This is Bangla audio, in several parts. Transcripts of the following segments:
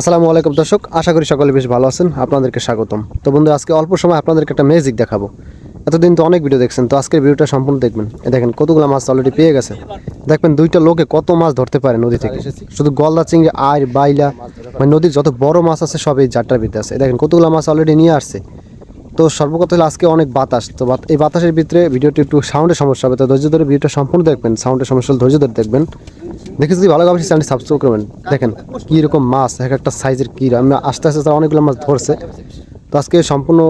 আসসালামু আলাইকুম দর্শক, আশা করি সকলে বেশ ভালো আছেন, আপনাদেরকে স্বাগতম। তো বন্ধু, আজকে অল্প সময় আপনাদেরকে একটা ম্যাজিক দেখাবো। এতদিন তো অনেক ভিডিও দেখছেন, তো আজকের ভিডিওটা সম্পূর্ণ দেখবেন। দেখেন, কতগুলো মাছ অলরেডি পেয়ে গেছে। দেখবেন, দুইটা লোকে কত মাছ ধরতে পারে নদী থেকে। শুধু গলদা চিংড়ি আর বাইলা মানে নদীর যত বড় মাছ আছে সবই এই জারটার ভিতরে আছে। দেখেন, কতগুলো মাছ অলরেডি নিয়ে আসছে। তো সর্বকথা হলো আজকে অনেক বাতাস, তো এই বাতাসের ভিতরে ভিডিওটি একটু সাউন্ডের সমস্যা হবে, তো ধৈর্য ধরে ভিডিওটা সম্পূর্ণ দেখবেন, সাউন্ডের সমস্যা ধৈর্য ধরে দেখবেন। দেখে যদি ভালো লাগে চ্যানেলটি সাবস্ক্রাইব করবেন। দেখেন কী রকম মাছ, এক একটা সাইজের কী, আমি আস্তে আস্তে তারা অনেকগুলো মাছ ধরছে। তো আজকে সম্পূর্ণ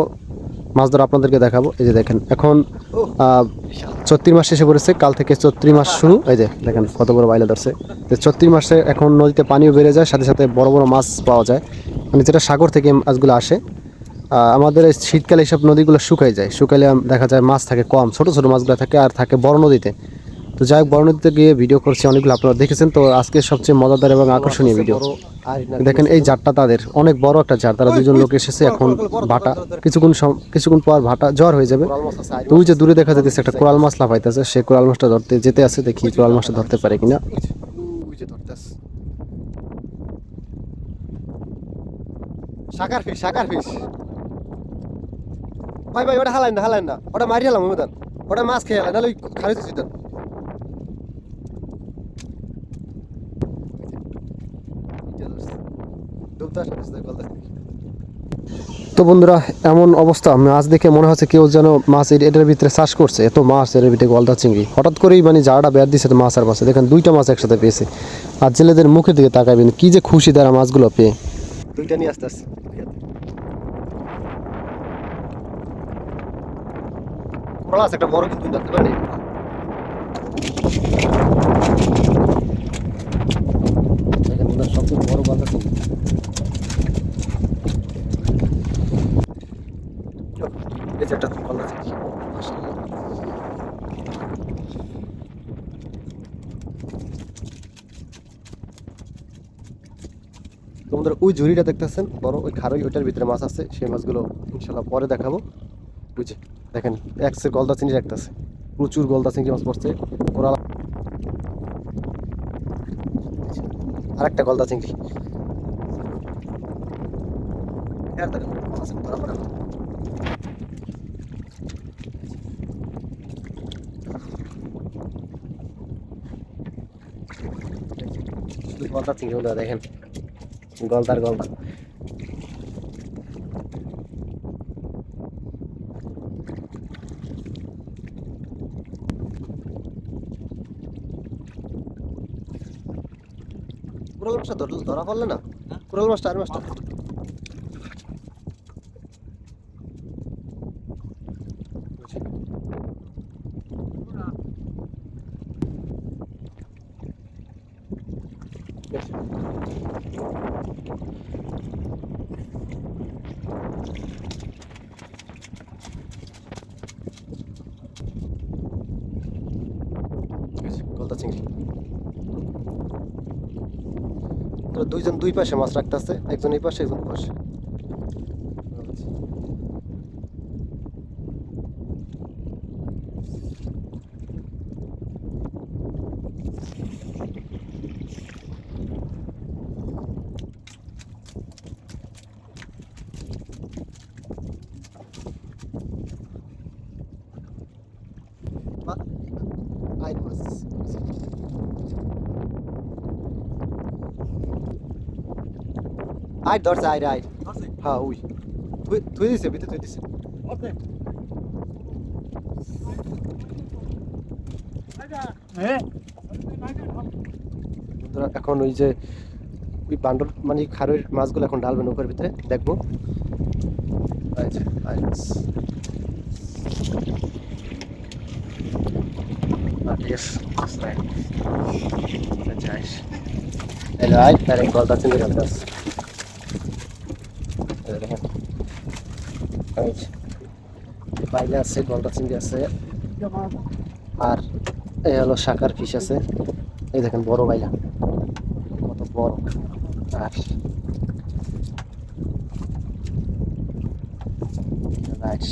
মাছ ধরা আপনাদেরকে দেখাবো। এই যে দেখেন, এখন চৈত্রি মাস শেষে পড়েছে, কাল থেকে চৈত্রি মাস শুরু। এই যে দেখেন কত বড় বাইলে ধরছে। তো চৈত্রি মাসে এখন নদীতে পানিও বেড়ে যায়, সাথে সাথে বড় বড় মাছ পাওয়া যায়। মানে যেটা সাগর থেকে মাছগুলো আসে আমাদের এই শীতকালে এইসব নদীগুলো শুকাই যায়। শুকালে আম- দেখা যায় মাছ থাকে কম ছোট ছোট মাছগুলো থাকে আর থাকে বড় নদীতে। তো যাই হোক বড় নদীতে গিয়ে ভিডিও করছি অনেকগুলো আপনারা দেখেছেন। তো আজকে সবচেয়ে মজাদার এবং আকর্ষণীয় ভিডিও দেখেন এই জারটা তাদের অনেক বড় একটা জার। তারা দুজন লোক এসেছে এখন ভাটা কিছুক্ষণ কিছুক্ষণ পর ভাটা জ্বর হয়ে যাবে। তো ওই যে দূরে দেখা যেতেছে একটা কোরাল মাছ লাফাইতেছে। সে কোরাল মাছটা ধরতে যেতে আছে দেখি কোরাল মাছটা ধরতে পারে কিনা। শাকার ফিশ শাকার ফিশ ভাই ভাই, ওটা হালাইন না হালাইন না ওটা মারি হেলাম ওটা মাছ খেয়ে হেলাম নাহলে ওই খালি তো বন্ধুরা, এমন অবস্থা। মাছ দেখে মনে হচ্ছে কেউ যেন মাছ এটার ভিতরে চাষ করছে। এত মাছ এর ভিতরে গলদা চিংড়ি। হঠাৎ করেই মানে বের দিছে, তো মাছ আর মাছে। দেখেন, দুইটা মাছ একসাথে পেয়েছে। আর জেলেদের মুখের দিকে তাকাবেন কি যে খুশি তারা মাছগুলো পেয়ে। দুইটা নিয়ে আসতে আসছে। আছে একটা বড় কিন্তু দেখতে পারি দেখেন সবচেয়ে বড় একটা তোমাদের ওই ঝুড়িটা দেখতেছেন? বড় ওই খারই ওইটার ভিতরে মাছ আছে সেই মাছগুলো ইনশাল্লাহ পরে দেখাবো। বুঝে দেখেন একসের গলদা চিংড়ি রাখতেছে প্রচুর গলদা চিংড়ি মাছ পড়ছে। গলদা চিংড়ি। আর পড়ে না। শুধু গলদা চিংড়ি দেখেন। গলদার গলদা। কুরাল মাছটা ধরল ধরা পড়লে না? কুরাল মাছটা আর মাছটা গলদা চিংড়ি তো দুইজন দুই পাশে মাছ রাখতেছে একজন এই পাশে একজন পাশে। আইট ধরছে আইট আইট হ্যাঁ ওই তুই তুই দিছে ভিতরে তুই দিছে বন্ধুরা, এখন ওই যে ওই বান্ডর মানে খারের মাছগুলো এখন ডালবেন উপর ভিতরে দেখব। আচ্ছা, আইট আর এক চিংড়ি রাখতে আছে, গলদা চিংড়ি আছে। আর এই হলো শাকার ফিশ আছে। এই দেখেন, বড় বাইলা কত বড়। আর রাইট